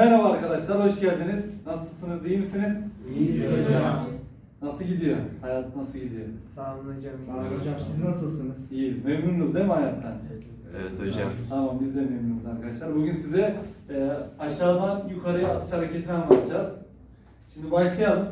Merhaba arkadaşlar, hoş geldiniz. Nasılsınız, iyi misiniz? İyiyiz hocam. Nasıl gidiyor? Hayat nasıl gidiyor? Sağ olun hocam. Sağ olun hocam. Siz nasılsınız? İyiyiz. Memnunuz değil mi hayattan? Evet hocam. Tamam, biz de memnunuz arkadaşlar. Bugün size e, aşağıdan yukarıya atış hareketini anlatacağız. Şimdi başlayalım.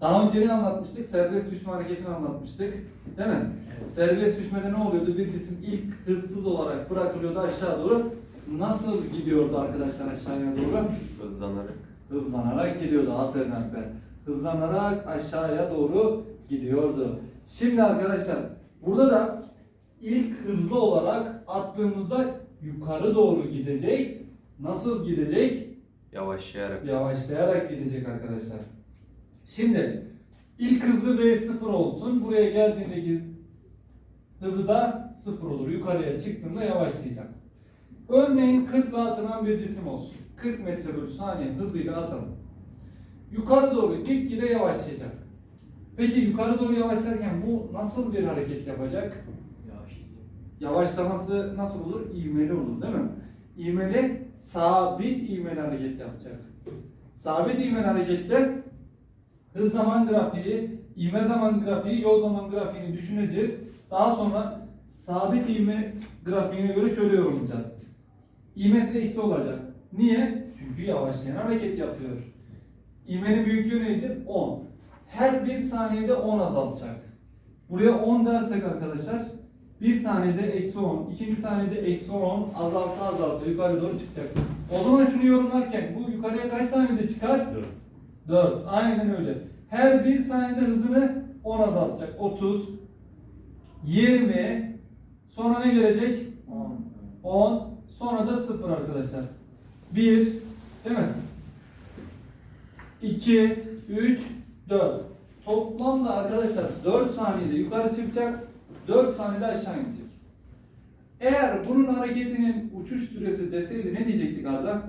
Daha önce ne anlatmıştık? Serbest düşme hareketini anlatmıştık. Değil mi? Serbest düşmede ne oluyordu? Bir cisim ilk hızsız olarak bırakılıyordu aşağı doğru. Nasıl gidiyordu arkadaşlar aşağıya doğru? Hızlanarak. Hızlanarak gidiyordu. Aferin Alper. Hızlanarak aşağıya doğru gidiyordu. Şimdi arkadaşlar burada da ilk hızlı olarak attığımızda yukarı doğru gidecek. Nasıl gidecek? Yavaşlayarak. Yavaşlayarak gidecek arkadaşlar. Şimdi ilk hızı V0 olsun. Buraya geldiğindeki hızı da 0 olur. Yukarıya çıktığında yavaşlayacak. Örneğin 40 ile atılan bir cisim olsun. 40 metre bölü saniye hızıyla atalım. Yukarı doğru gitgide yavaşlayacak. Peki yukarı doğru yavaşlarken bu nasıl bir hareket yapacak? Yavaşlaması nasıl olur? İvmeli olur değil mi? İvmeli, sabit ivmeli hareket yapacak. Sabit ivmeli harekette hız zaman grafiği, ivme zaman grafiği, yol zaman grafiğini düşüneceğiz. Daha sonra sabit ivme grafiğine göre şöyle yorumlayacağız. İvmesi eksi olacak. Niye? Çünkü yavaşlayan hareket yapıyor. İvmenin büyüklüğü neydi? 10. Her bir saniyede 10 azaltacak. Buraya 10 dersek arkadaşlar 1 saniyede eksi 10, 2. saniyede eksi 10 azalta azalta yukarı doğru çıkacak. O zaman şunu yorumlarken bu yukarıya kaç saniyede çıkar? 4. Aynen öyle. Her bir saniyede hızını 10 azaltacak. 30, 20, sonra ne gelecek? 10. 10, sonra da 0 arkadaşlar. 1, değil mi? 2, 3, 4. Toplamda arkadaşlar 4 saniyede yukarı çıkacak, 4 saniyede aşağı inecek. Eğer bunun hareketinin uçuş süresi deseydi ne diyecektik Arda?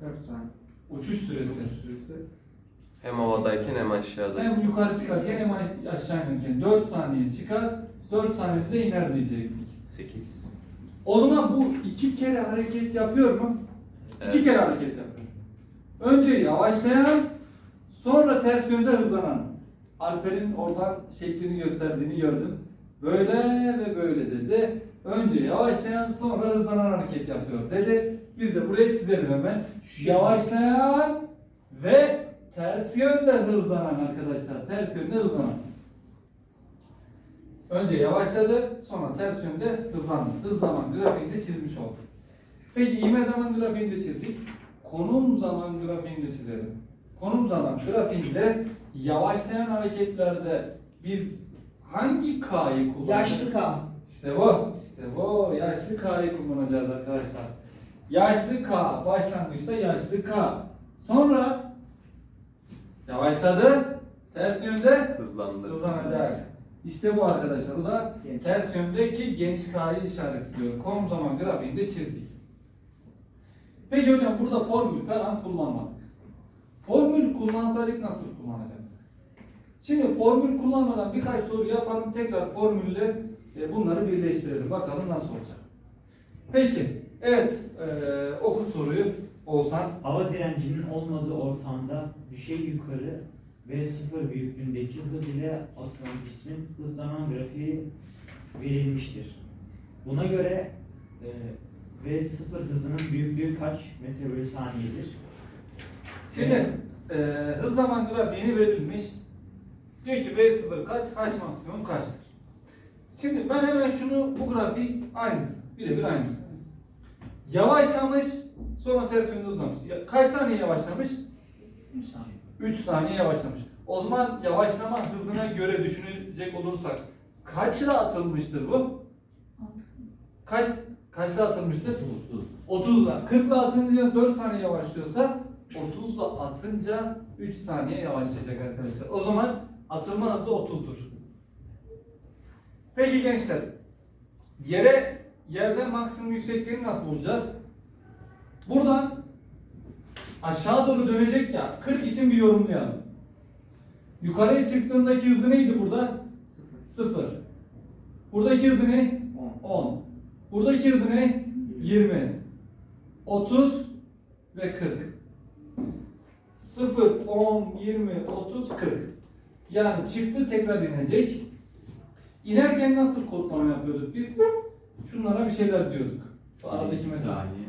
4 saniye. Uçuş süresi. Süresi. Hem havadayken hem aşağıda. Hem yukarı çıkarken hem aş- aşağı inerken 4 saniye çıkar, 4 saniyede de iner diyecektik. 8. O zaman bu iki kere hareket yapıyor mu? İki Evet. kere hareket yapıyor. Önce yavaşlayan, sonra ters yönde hızlanan. Alper'in oradan şeklini gösterdiğini gördüm. Böyle ve böyle dedi. Önce yavaşlayan, sonra hızlanan hareket yapıyor dedi. Biz de buraya çizelim hemen. Yavaşlayan ve ters yönde hızlanan arkadaşlar. Ters yönde hızlanan. Önce yavaşladı, sonra ters yönde hızlandı. Hız zaman grafiğini de çizmiş olduk. Peki ivme zaman grafiğini de çizdik. Konum zaman grafiğini de çizelim. Konum zaman grafiğinde yavaşlayan hareketlerde biz hangi K'yı kullanacağız? Yaşlı K. İşte bu. İşte bu. Yaşlı K'yı kullanacağız arkadaşlar. Yaşlı K. Başlangıçta yaşlı K. Sonra yavaşladı. Ters yönde Hızlandı. hızlanacak. İşte bu arkadaşlar. Bu da Genç. ters yöndeki genç K'yı işaretliyor. Konum zaman grafiğinde çizdik. Peki hocam burada formül falan kullanmadık. Formül kullansaydık nasıl kullanacaktık? Şimdi formül kullanmadan birkaç soru yapalım. Tekrar formülle e, bunları birleştirelim. Bakalım nasıl olacak. Peki. Evet. E, oku soruyu Oğuzhan. Hava direncinin olmadığı ortamda düşey yukarı ve sıfır büyüklüğündeki hız ile atılan cismin hız zaman grafiği verilmiştir. Buna göre e, v sıfır hızının büyüklüğü kaç metre bölü saniyedir? Şimdi e, hız zaman grafiğini verilmiş. Diyor ki V0 kaç, H maksimum kaçtır? Şimdi ben hemen şunu, bu grafik aynısı. Birebir aynısı. Yavaşlamış, sonra ters yönde hızlamış. Ya, kaç saniye yavaşlamış? 3 saniye. 3 saniye yavaşlamış. O zaman yavaşlama hızına göre düşünecek olursak kaçla atılmıştır bu? Kaç kaçla atılmıştır? 30. 30'la. 40'la atınca 4 saniye yavaşlıyorsa 30'la atınca 3 saniye yavaşlayacak arkadaşlar. O zaman atılma hızı 30'dur. Peki gençler, yere yerde maksimum yüksekliğini nasıl bulacağız? Buradan aşağı doğru dönecek ya 40 için bir yorumlayalım. Yukarıya çıktığındaki hızı neydi burada? 0. Buradaki hızı ne? 10. 10. Buradaki hızı ne? 20. 30 ve 40. 0, 10, 20, 30, 40. Yani çıktı tekrar inecek. İnerken nasıl kodlama yapıyorduk biz? Şunlara bir şeyler diyorduk. Şu aradaki saniye.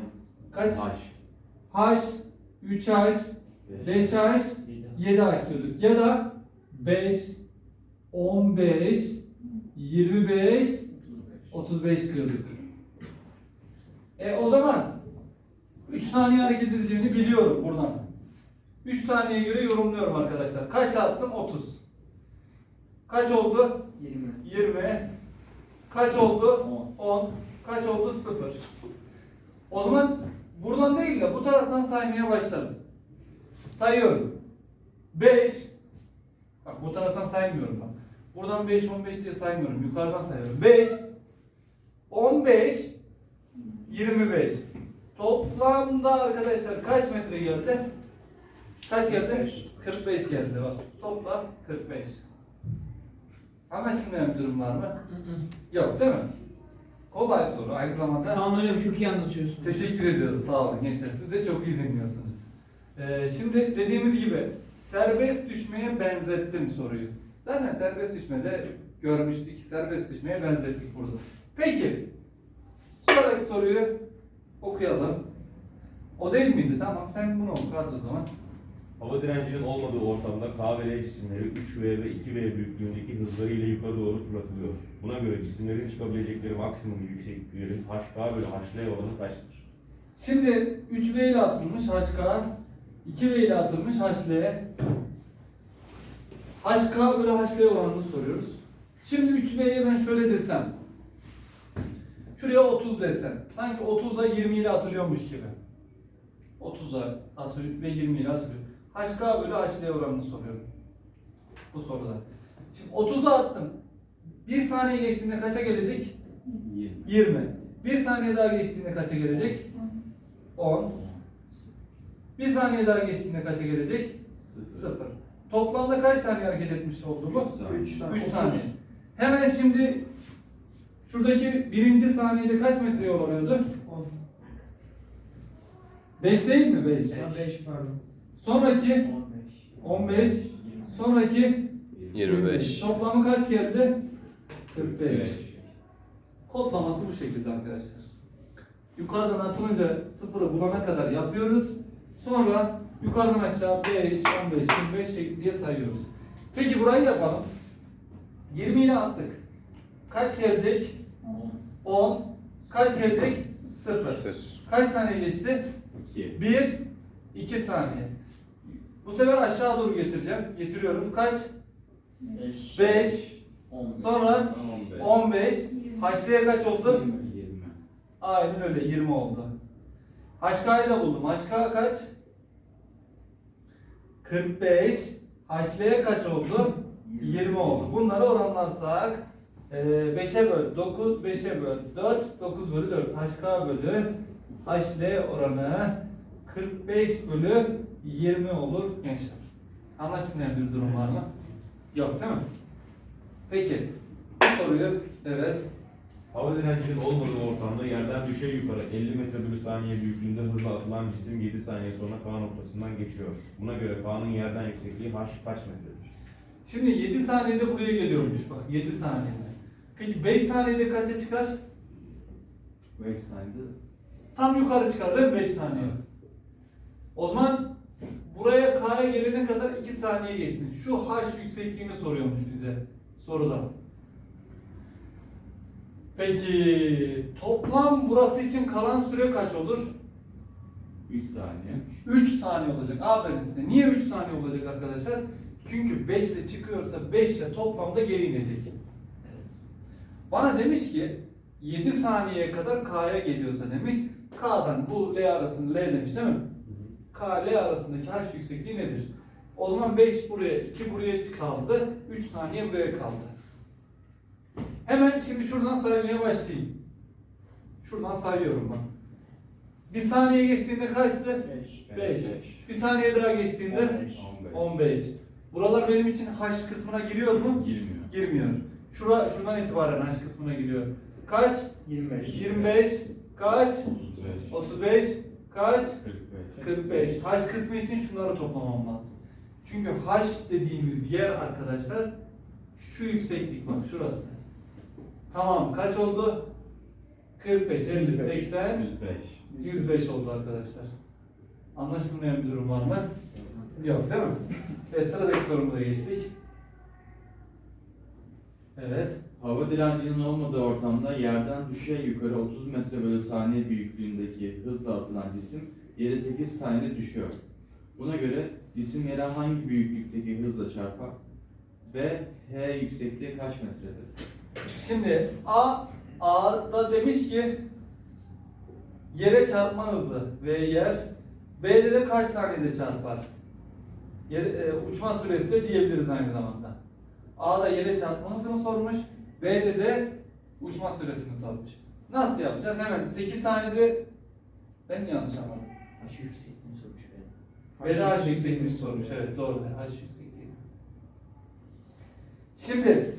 Kaç? Taş. H, 3H, 5H, 7H diyorduk. Ya da 5, 15, 25, 35 diyorduk. E o zaman 3 saniye hareket edeceğini biliyorum buradan. 3 saniyeye göre yorumluyorum arkadaşlar. Kaç attım? 30. Kaç oldu? 20. 20. Kaç oldu? 10. Kaç oldu? 0. O zaman buradan değil de bu taraftan saymaya başladım. Sayıyorum. 5. Bak bu taraftan saymıyorum bak. Buradan 5, 15 diye saymıyorum. Yukarıdan sayıyorum. 5, 15, 25. Toplamda arkadaşlar kaç metre geldi? Kaç geldi? 45 geldi bak. Toplam 45. Anlaşılmayan bir durum var mı? Yok değil mi? Kolay soru. Aynı zamanda Sağ olun hocam çok iyi anlatıyorsunuz. Teşekkür ediyoruz. Sağ olun gençler. Siz de çok iyi dinliyorsunuz. Ee, şimdi dediğimiz gibi serbest düşmeye benzettim soruyu. Zaten serbest düşmede görmüştük. Serbest düşmeye benzettik burada. Peki. Sonraki soruyu okuyalım. O değil miydi? Tamam sen bunu oku hadi o zaman. Hava direncinin olmadığı ortamda K ve L cisimleri 3V ve 2V büyüklüğündeki hızlarıyla yukarı doğru fırlatılıyor. Buna göre cisimlerin çıkabilecekleri maksimum yüksekliklerin HK bölü HL oranı kaçtır? Şimdi 3V ile atılmış HK, 2V ile atılmış HL. HK bölü HL oranını soruyoruz. Şimdi 3V'ye ben şöyle desem. Şuraya 30 desem. Sanki 30'a 20 ile atılıyormuş gibi. 30'a atılıyor ve 20 ile atılıyor. HK bölü HL oranını soruyorum. Bu soruda. Şimdi 30'a attım. 1 saniye geçtiğinde kaça gelecek? 20. 20. Bir saniye daha geçtiğinde kaça gelecek? 10. Bir saniye daha geçtiğinde kaça gelecek? 0. Toplamda kaç saniye hareket etmiş oldu bu? Üç saniye. 3 3 tane. saniye. Hemen şimdi şuradaki birinci saniyede kaç metre yol alıyordu? 5 değil mi? 5. 5 pardon. Sonraki 15. Sonraki 25. Toplamı kaç geldi? 45. Kodlaması bu şekilde arkadaşlar. Yukarıdan atılınca sıfırı bulana kadar yapıyoruz. Sonra yukarıdan aşağı 5, 15, 25 şeklinde sayıyoruz. Peki burayı yapalım. 20 ile attık. Kaç gelecek? 10. Kaç gelecek? 0. Söz. Kaç saniye geçti? 2. 1, 2 saniye. Bu sefer aşağı doğru getireceğim. Getiriyorum. Kaç? 5. 5. 10. Sonra 15. Haşlı'ya kaç oldu? 20. Aynen öyle 20 oldu. HK'yı da buldum. HK kaç? 45. HL'ye kaç oldu? 20 oldu. Bunları oranlarsak 5'e böl 9, 5'e böl 4, 9 bölü 4. HK bölü HL oranı 45 bölü 20 olur gençler. Anlaşılmayan bir durum var mı? Yok değil mi? Peki. Bu soruyu evet. Hava direncinin olmadığı ortamda yerden düşe yukarı 50 metre bölü saniye büyüklüğünde hızla atılan cisim 7 saniye sonra K noktasından geçiyor. Buna göre K'nın yerden yüksekliği H kaç metredir? Şimdi 7 saniyede buraya geliyormuş bak 7 saniyede. Peki 5 saniyede kaça çıkar? 5 saniyede. Tam yukarı çıkar değil mi 5 saniye? O zaman buraya K'ya gelene kadar 2 saniye geçsin. Şu H yüksekliğini soruyormuş bize soruda. Peki toplam burası için kalan süre kaç olur? 3 saniye. 3 saniye olacak. Aferin size. Niye 3 saniye olacak arkadaşlar? Çünkü 5 ile çıkıyorsa 5 ile toplamda geri inecek. Bana demiş ki 7 saniyeye kadar K'ya geliyorsa demiş. K'dan bu L arasında L demiş değil mi? K L arasındaki H yüksekliği nedir? O zaman 5 buraya, 2 buraya kaldı. 3 saniye buraya kaldı. Hemen şimdi şuradan saymaya başlayayım. Şuradan sayıyorum bak. Bir saniye geçtiğinde kaçtı? 5. 5. Bir saniye daha geçtiğinde 15. 15. 15. Buralar benim için H kısmına giriyor mu? Girmiyor. Girmiyor. Şura, şuradan itibaren H kısmına giriyor. Kaç? 25. 25. Kaç? 35. 35. kaç? 45. 45. H kısmı için şunları toplamam lazım. Çünkü H dediğimiz yer arkadaşlar şu yükseklik bak şurası. Tamam kaç oldu? 45, 50, 80, 105. 105 oldu arkadaşlar. Anlaşılmayan bir durum var mı? Yok değil mi? Ve sıradaki sorumuza geçtik. Evet. Hava direncinin olmadığı ortamda yerden düşey yukarı 30 metre bölü saniye büyüklüğündeki hızla atılan cisim yere 8 saniyede düşüyor. Buna göre cisim yere hangi büyüklükteki hızla çarpar ve H yüksekliği kaç metredir? Şimdi A, A'da demiş ki yere çarpma hızı V yer. B'de de kaç saniyede çarpar? Yer, e, uçma süresi de diyebiliriz aynı zamanda. A'da yere çarpma hızını sormuş. B'de de uçma süresini sormuş. Nasıl yapacağız? Hemen 8 saniyede ben yanlış anladım. H yüksekliğini sormuş benim. B'de H yüksekliğini sormuş. Evet doğru. H yüksekliği. Şimdi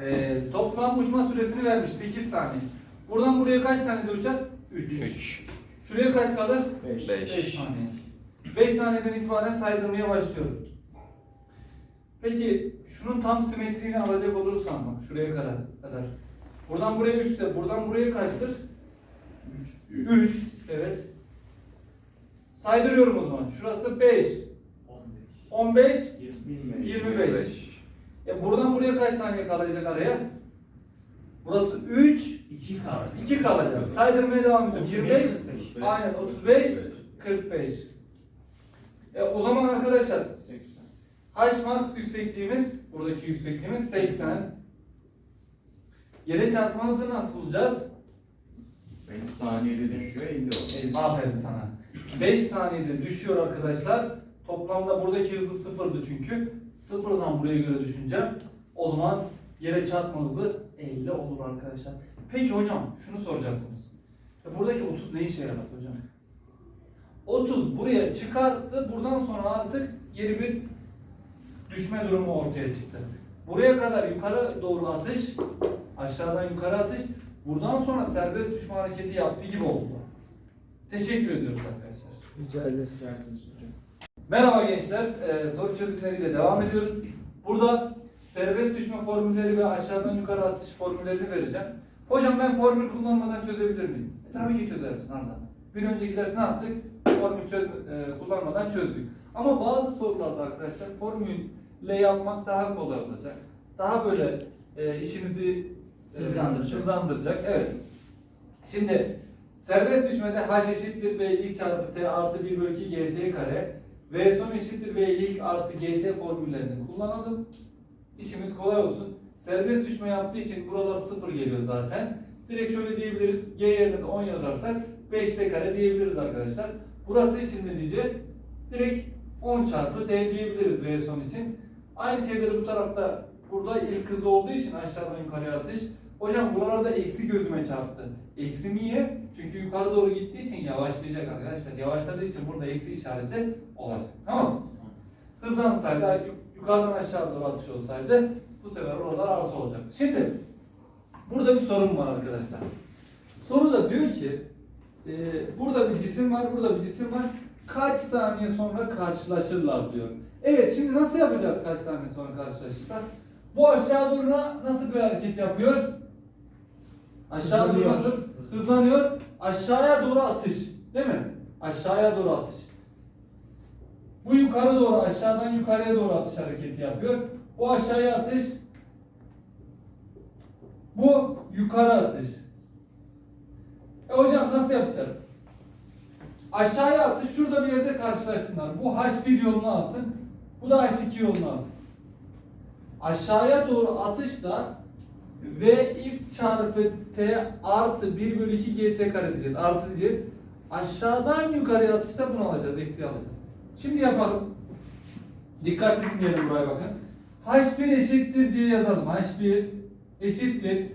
e, toplam uçma süresini vermiş 8 saniye. Buradan buraya kaç saniyede uçar? 3. 3, Şuraya kaç kalır? 5. 5 5. saniye. 5 saniyeden itibaren saydırmaya başlıyorum. Peki şunun tam simetriğini alacak olursam bak şuraya kadar. kadar. Buradan buraya 3 ise buradan buraya kaçtır? 3. 3. Evet. Saydırıyorum o zaman. Şurası 5. 15. 15. 25. 25. E buradan buraya kaç saniye kalacak araya? Burası 3, 2 kaldı. 2 kalacak. Saydırmaya devam ediyorum. 25, 45. aynen 35, 45. E o zaman arkadaşlar 80. H max yüksekliğimiz, buradaki yüksekliğimiz 80. Yere çarpma hızını nasıl bulacağız? 5 saniyede düşüyor 50 oluyor. Aferin sana. 5 saniyede düşüyor arkadaşlar. Toplamda buradaki hızı sıfırdı çünkü. Sıfırdan buraya göre düşüneceğim. O zaman yere çarpma hızı 50 olur arkadaşlar. Peki hocam şunu soracaksınız. Ya buradaki 30 ne işe yaradı hocam? 30 buraya çıkarttı. Buradan sonra artık yeni bir düşme durumu ortaya çıktı. Buraya kadar yukarı doğru atış, aşağıdan yukarı atış, buradan sonra serbest düşme hareketi yaptığı gibi oldu. Teşekkür arkadaşlar. Rica ederiz. Merhaba gençler, ee, soru çözümleriyle devam ediyoruz. Burada serbest düşme formülleri ve aşağıdan yukarı atış formüllerini vereceğim. Hocam ben formül kullanmadan çözebilir miyim? E, tabii ki çözersin Arda. Bir önceki ders ne yaptık? Formül çöz, e, kullanmadan çözdük. Ama bazı sorularda arkadaşlar formülle yapmak daha kolay olacak. Daha böyle e, işinizi e, Hızlandıracak. hızlandıracak. Evet. Şimdi serbest düşmede h eşittir v ilk çarpı t artı 1 bölü 2 gt kare v son eşittir v ilk artı gt formüllerini kullanalım. İşimiz kolay olsun. Serbest düşme yaptığı için buralar 0 geliyor zaten. Direkt şöyle diyebiliriz. G yerine de 10 yazarsak 5t kare diyebiliriz arkadaşlar. Burası için ne diyeceğiz? Direkt 10 çarpı t diyebiliriz v son için. Aynı şeyleri bu tarafta burada ilk hızı olduğu için aşağıdan yukarıya atış. Hocam buralarda eksi gözüme çarptı. Eksi niye? Çünkü yukarı doğru gittiği için yavaşlayacak arkadaşlar. Yavaşladığı için burada eksi işareti olacak. Tamam mı? Hızlansaydı, yu- yukarıdan aşağı doğru atış olsaydı bu sefer oralar artı olacaktı. Şimdi burada bir sorun var arkadaşlar. Soruda diyor ki e, burada bir cisim var, burada bir cisim var. Kaç saniye sonra karşılaşırlar diyor. Evet şimdi nasıl yapacağız kaç saniye sonra karşılaşırlar? Bu aşağı doğru na- nasıl bir hareket yapıyor? Aşağı doğru Hızlanıyor. nasıl? Hızlanıyor. Aşağıya doğru atış. Değil mi? Aşağıya doğru atış. Bu yukarı doğru, aşağıdan yukarıya doğru atış hareketi yapıyor. Bu aşağıya atış. Bu yukarı atış. E hocam nasıl yapacağız? Aşağıya atış şurada bir yerde karşılaşsınlar. Bu H1 yolunu alsın. Bu da H2 yolunu alsın. Aşağıya doğru atışta V ilk çarpı T artı 1 bölü 2 GT kare diyeceğiz. Artı diyeceğiz. Aşağıdan yukarıya atışta bunu alacağız. Eksi alacağız. Şimdi yapalım. Dikkatli dinleyelim buraya bakın. H1 eşittir diye yazalım. H1 eşittir.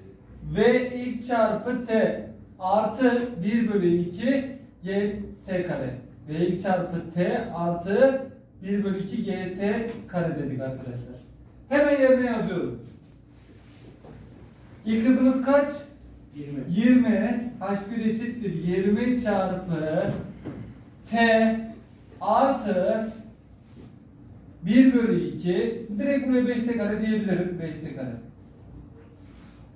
V ilk çarpı T artı 1 bölü 2 GT kare. V ilk çarpı T artı 1 bölü 2 GT kare dedik arkadaşlar. Hemen yerine yazıyorum. İlk hızımız kaç? 20. 20 H1 eşittir 20 çarpı T artı 1 bölü 2 direkt buraya 5 kare diyebilirim. 5 kare.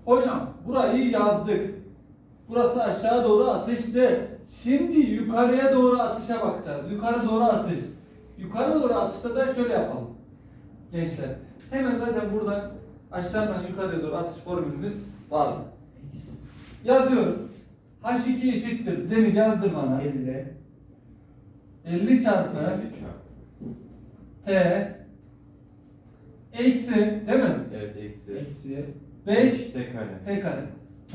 Hocam burayı yazdık. Burası aşağı doğru atıştı. Şimdi yukarıya doğru atışa bakacağız. Yukarı doğru atış. Yukarı doğru atışta da şöyle yapalım. Gençler. Hemen zaten buradan aşağıdan yukarıya doğru atış formülümüz var. Yazıyorum. H2 eşittir. Demir yazdır bana. 50. 50 çarpı 50 çarpı. T eksi değil mi? Evet eksi. Eksi. 5 T kare. T kare.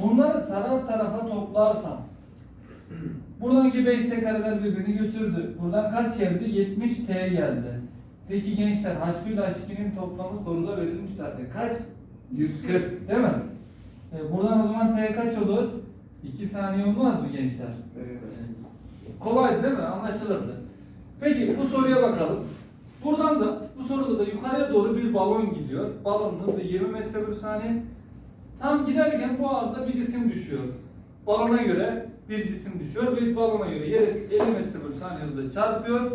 Bunları taraf tarafa toplarsam Buradaki 5 T kareler birbirini götürdü. Buradan kaç geldi? 70 T geldi. Peki gençler H1 ile H2'nin toplamı soruda verilmiş zaten. Kaç? 140 değil mi? E, buradan o zaman T kaç olur? 2 saniye olmaz mı gençler? Evet. Kolaydı değil mi? Anlaşılırdı. Peki bu soruya bakalım. Buradan da bu soruda da yukarıya doğru bir balon gidiyor. Balonun hızı 20 metre bölü saniye. Tam giderken bu arada bir cisim düşüyor. Balona göre bir cisim düşüyor ve balona göre yere 50 metre bölü saniye hızla çarpıyor.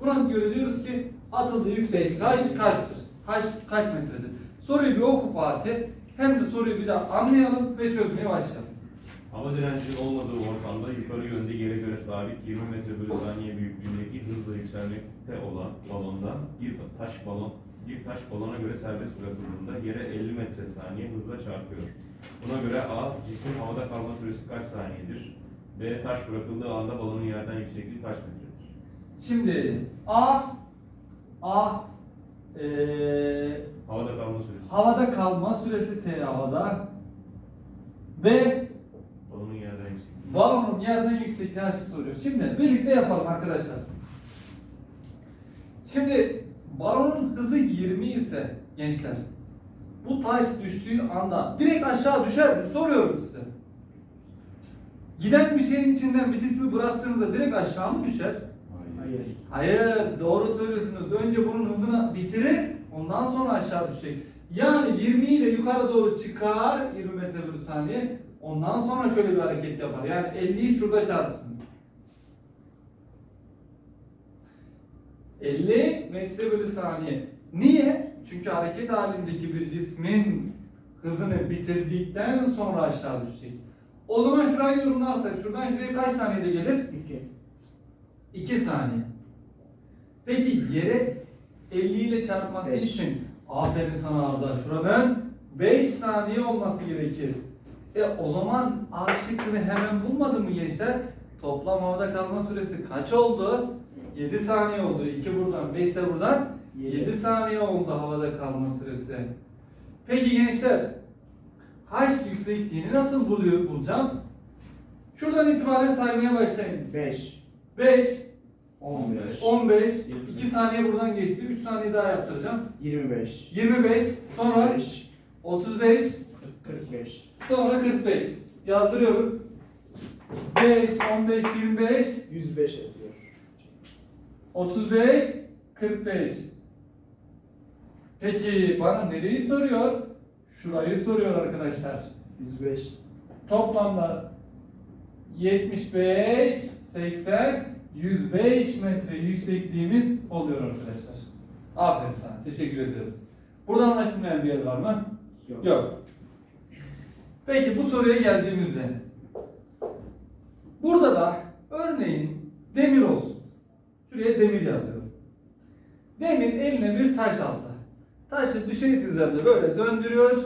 Buna göre diyoruz ki atıldığı yükseklik h kaçtır? H kaç metredir? Soruyu bir oku Fatih. Hem de soruyu bir daha anlayalım ve çözmeye başlayalım. Hava direncinin olmadığı ortamda yukarı yönde yere göre sabit 20 metre bölü saniye büyüklüğündeki hızla yükselmekte olan balondan bir taş balon bir taş balona göre serbest bırakıldığında yere 50 metre saniye hızla çarpıyor. Buna göre A cismin havada kalma süresi kaç saniyedir? B taş bırakıldığı anda balonun yerden yüksekliği kaç metredir? Şimdi A A eee Havada kalma süresi. havada kalma süresi T havada B Balonun yerden yüksekliği. balonun yerden yüksekliği H'ı soruyor. Şimdi birlikte yapalım arkadaşlar. Şimdi balonun hızı 20 ise gençler bu taş düştüğü anda direkt aşağı düşer mi? Soruyorum size. Giden bir şeyin içinden bir cismi bıraktığınızda direkt aşağı mı düşer? Hayır. Doğru söylüyorsunuz. Önce bunun hızını bitirir, ondan sonra aşağı düşecek. Yani 20 ile yukarı doğru çıkar, 20 metre bölü saniye. Ondan sonra şöyle bir hareket yapar. Yani 50'yi şurada çarpsın. 50 metre bölü saniye. Niye? Çünkü hareket halindeki bir cismin hızını bitirdikten sonra aşağı düşecek. O zaman şurayı yorumlarsak, şuradan şuraya kaç saniyede gelir? 2. 2 saniye. Peki yere 50 ile çarpması Beş. için aferin sana Arda. Şuradan 5 saniye olması gerekir. E o zaman A şıkkını hemen bulmadın mı gençler? Toplam havada kalma süresi kaç oldu? 7 saniye oldu. 2 buradan, 5 de buradan. Yedi. 7 saniye oldu havada kalma süresi. Peki gençler, H yüksekliğini nasıl buluyor, bulacağım? Şuradan itibaren saymaya başlayın. 5. 5, 15. 15, 2 saniye buradan geçti. 3 saniye daha yaptıracağım. 25. 25, sonra 35. 35, 45. sonra 45. Yazdırıyorum. 5, 15, 25, 105 ediyor. 35, 45. Peki bana nereyi soruyor? Şurayı soruyor arkadaşlar. 105. Toplamda 75, 80, 105 metre yüksekliğimiz oluyor arkadaşlar. Aferin sana. Teşekkür ediyoruz. Buradan anlaşılmayan bir yer var mı? Yok. Yok. Peki bu soruya geldiğimizde burada da örneğin demir olsun. Şuraya demir yazıyorum. Demir eline bir taş aldı. Taşı düşey düzlemde böyle döndürüyor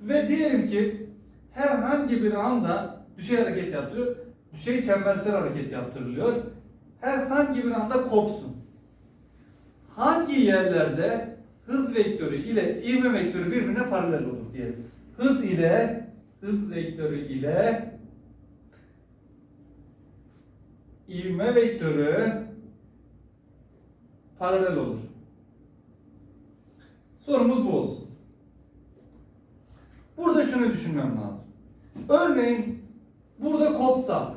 ve diyelim ki herhangi bir anda düşey hareket yaptırıyor. Düşey çembersel hareket yaptırılıyor. Herhangi bir anda kopsun. Hangi yerlerde hız vektörü ile ivme vektörü birbirine paralel olur diyelim. Hız ile hız vektörü ile ivme vektörü paralel olur. Sorumuz bu olsun. Burada şunu düşünmem lazım. Örneğin burada kopsa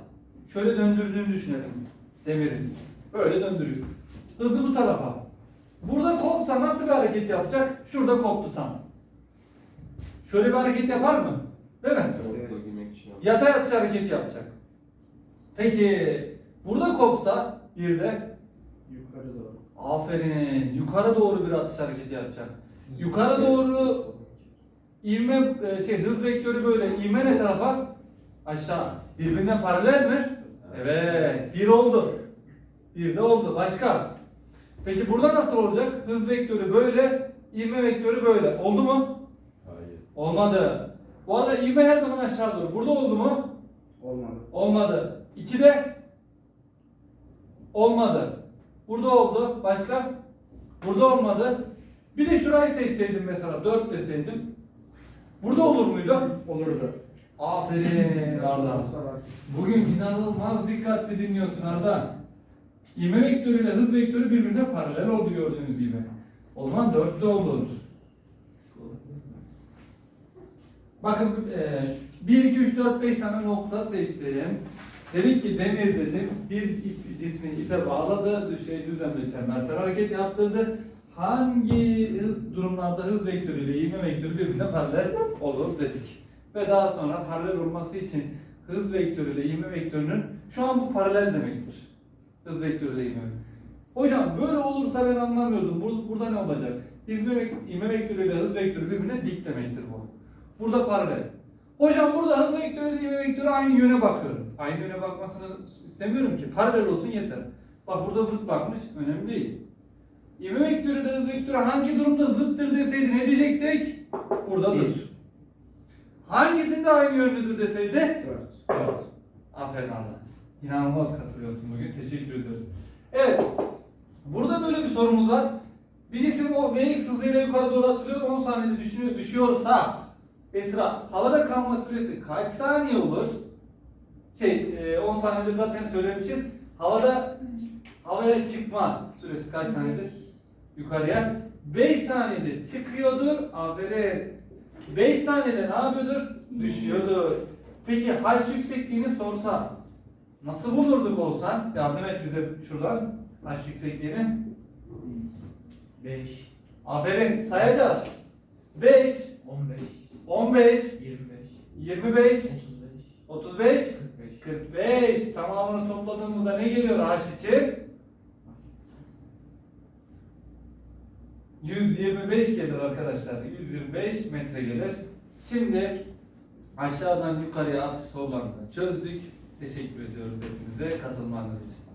şöyle döndürdüğünü düşünelim demirin. Böyle döndürüyor. Hızı bu tarafa. Burada kopsa nasıl bir hareket yapacak? Şurada koptu tam. Şöyle bir hareket yapar mı? Değil mi? Evet. Yatay atış hareketi yapacak. Peki burada kopsa Bir de Yukarı doğru. aferin. Yukarı doğru bir atış hareketi yapacak. Yukarı doğru ivme e, şey hız vektörü böyle ivme ne tarafa? Aşağı. Birbirine paralel mi? Evet. Bir oldu. Bir de oldu. Başka? Peki burada nasıl olacak? Hız vektörü böyle, ivme vektörü böyle. Oldu mu? Hayır. Olmadı. Bu arada ivme her zaman aşağı doğru. Burada oldu mu? Olmadı. Olmadı. 2'de olmadı. Burada oldu. Başka? Burada olmadı. Bir de şurayı seçseydim mesela 4 deseydim. Burada olur muydu? Olurdu. Aferin Arda. Bugün inanılmaz dikkatli dinliyorsun Arda. İvme vektörüyle hız vektörü birbirine paralel oldu gördüğünüz gibi. O zaman 4'te olur. Bakın e, 1, 2, 3, 4, 5 tane nokta seçtim. Dedik ki demir dedim bir ip, cismi ipe bağladı, düşey düzenli çembersel hareket yaptırdı. Hangi hız- durumlarda hız vektörüyle ivme vektörü birbirine paralel olur dedik. Ve daha sonra paralel olması için hız vektörüyle ivme vektörünün şu an bu paralel demektir. Hız vektörüyle ivme Hocam böyle olursa ben anlamıyordum. Bur- Burada ne olacak? Vek- ivme vektörüyle hız vektörü birbirine dik demektir bu. Burada paralel. Hocam burada hız vektörü ile ivme vektörü aynı yöne bakıyorum. Aynı yöne bakmasını istemiyorum ki. Paralel olsun yeter. Bak burada zıt bakmış. Önemli değil. İvme vektörü ile hız vektörü hangi durumda zıttır deseydi ne diyecektik? Burada zıt. Hangisinde aynı yönlüdür deseydi? Dört. Evet. Aferin Allah. İnanılmaz katılıyorsun bugün. Teşekkür ediyoruz. Evet. Burada böyle bir sorumuz var. Bir cisim o Vx hızıyla yukarı doğru atılıyor 10 saniyede düşünüyor, düşüyorsa Esra havada kalma süresi kaç saniye olur? Şey e, 10 saniyede zaten söylemişiz. Havada havaya çıkma süresi kaç saniyedir? Yukarıya. 5 saniyede çıkıyordur. Aferin. 5 saniyede ne yapıyordur? Düşüyordur. Peki h yüksekliğini sorsa nasıl bulurduk olsan? Yardım et bize şuradan h yüksekliğini. 5, Aferin sayacağız. 5, 15, 15, 25, 25, 35, 35, 45. 45. Tamamını topladığımızda ne geliyor h için? 125 gelir arkadaşlar. 125 metre gelir. Şimdi aşağıdan yukarıya atış sorularını çözdük. Teşekkür ediyoruz hepinize katılmanız için.